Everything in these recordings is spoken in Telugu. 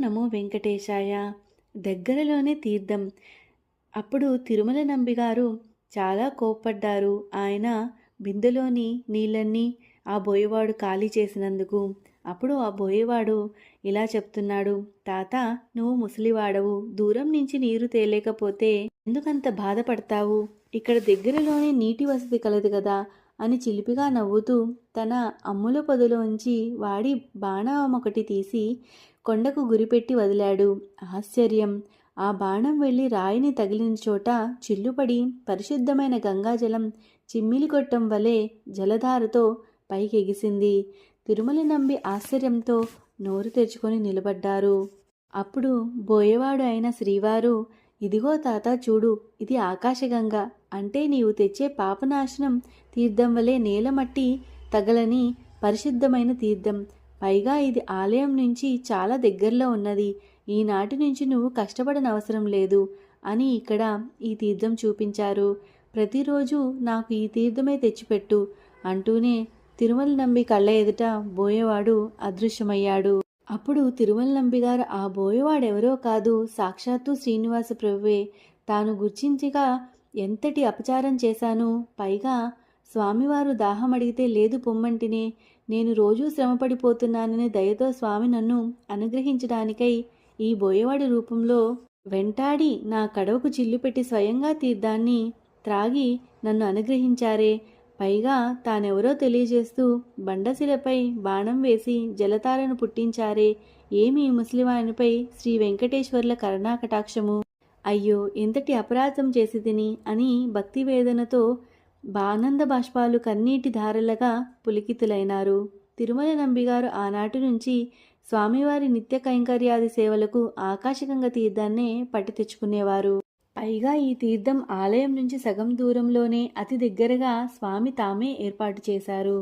నమో వెంకటేశాయ. దగ్గరలోనే తీర్థం. అప్పుడు తిరుమల నంబిగారు చాలా కోప్పడ్డారు. ఆయన బిందెలోని నీళ్ళన్నీ ఆ బోయవాడు ఖాళీ చేసినందుకు. అప్పుడు ఆ బోయేవాడు ఇలా చెప్తున్నాడు తాత నువ్వు ముసలివాడవు. దూరం నుంచి నీరు తేలేకపోతే ఎందుకంత బాధపడతావు? ఇక్కడ దగ్గరలోనే నీటి వసతి కలదు కదా అని చిలిపిగా నవ్వుతూ తన అమ్ముల పొదలోంచి వాడి బాణం ఒకటి తీసి కొండకు గురిపెట్టి వదిలాడు. ఆశ్చర్యం! ఆ బాణం వెళ్ళి రాయిని తగిలిన చోట చిల్లుపడి పరిశుద్ధమైన గంగాజలం చిమ్మిలి కొట్టం వలె జలధారతో పైకెగిసింది. తిరుమల నంబి ఆశ్చర్యంతో నోరు తెరుచుకొని నిలబడ్డారు. అప్పుడు బోయేవాడు అయిన శ్రీవారు ఇదిగో తాత చూడు ఇది ఆకాశగంగ. అంటే నీవు తెచ్చే పాపనాశనం తీర్థం వలె నేలమట్టి తగలని పరిశుద్ధమైన తీర్థం. పైగా ఇది ఆలయం నుంచి చాలా దగ్గరలో ఉన్నది. ఈనాటి నుంచి నువ్వు కష్టపడనవసరం లేదు అని ఇక్కడ ఈ తీర్థం చూపించారు. ప్రతిరోజు నాకు ఈ తీర్థమే తెచ్చిపెట్టు అంటూనే తిరుమల నంబి కళ్ళ ఎదుట బోయేవాడు అదృశ్యమయ్యాడు. అప్పుడు తిరుమల నంబి గారు ఆ బోయేవాడెవరో కాదు సాక్షాత్తు శ్రీనివాస ప్రభువే. తాను గుర్చించిగా ఎంతటి అపచారం చేశాను పైగా స్వామివారు దాహం అడిగితే లేదు పొమ్మంటినే నేను రోజూ శ్రమపడిపోతున్నానని దయతో స్వామి నన్ను అనుగ్రహించడానికై ఈ బోయవాడి రూపంలో వెంటాడి నా కడవకు చిల్లు పెట్టి స్వయంగా తీర్థాన్ని త్రాగి నన్ను అనుగ్రహించారే. పైగా తానెవరో తెలియజేస్తూ బండశిలపై బాణం వేసి జలతారను పుట్టించారే. ఏమి ఈ ముసలివానిపై శ్రీ వెంకటేశ్వర్ల కరుణాకటాక్షము? అయ్యో ఇంతటి అపరాధం చేసి తిని అని భక్తి వేదనతో బానంద బాష్పాలు కన్నీటి ధారలుగా పులికితులైనారు. తిరుమల నంబిగారు ఆనాటి నుంచి స్వామివారి నిత్య కైంకర్యాది సేవలకు ఆకాశగంగ తీర్థాన్నే పట్టి తెచ్చుకునేవారు. పైగా ఈ తీర్థం ఆలయం నుంచి సగం దూరంలోనే అతి దగ్గరగా స్వామి తామే ఏర్పాటు చేశారు.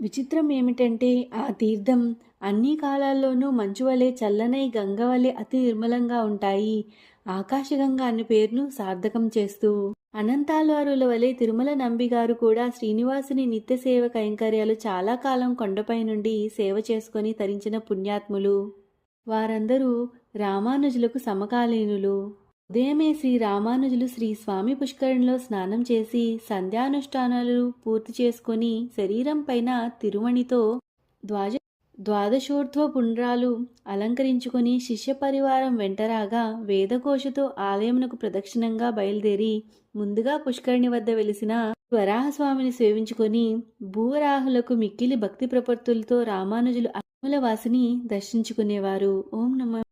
విచిత్రం ఏమిటంటే ఆ తీర్థం అన్ని కాలాల్లోనూ మంచువలే చల్లనై గంగవలే అతి నిర్మలంగా ఉంటాయి. ఆకాశగంగ అనే పేరును సార్థకం చేస్తూ. అనంతాల్వారుల వలె తిరుమల నంబిగారు కూడా శ్రీనివాసుని నిత్య సేవ కైంకర్యాలు చాలా కాలం కొండపై నుండి సేవ చేసుకొని తరించిన పుణ్యాత్ములు. వారందరూ రామానుజులకు సమకాలీనులు. ఉదయమే శ్రీ రామానుజులు శ్రీ స్వామి పుష్కరంలో స్నానం చేసి సంధ్యానుష్ఠానాలు పూర్తి చేసుకొని శరీరం పైన తిరుమణితో ద్వాజ ద్వాదశోర్ధ్వ పుండ్రాలు అలంకరించుకొని శిష్య పరివారం వెంటరాగా వేదఘోషతో ఆలయమునకు ప్రదక్షిణంగా బయలుదేరి ముందుగా పుష్కరిణి వద్ద వెలిసిన వరాహస్వామిని సేవించుకొని భూవరాహులకు మిక్కిలి భక్తి ప్రపత్తులతో రామానుజులు అమల వాసిని దర్శించుకునేవారు. ఓం నమ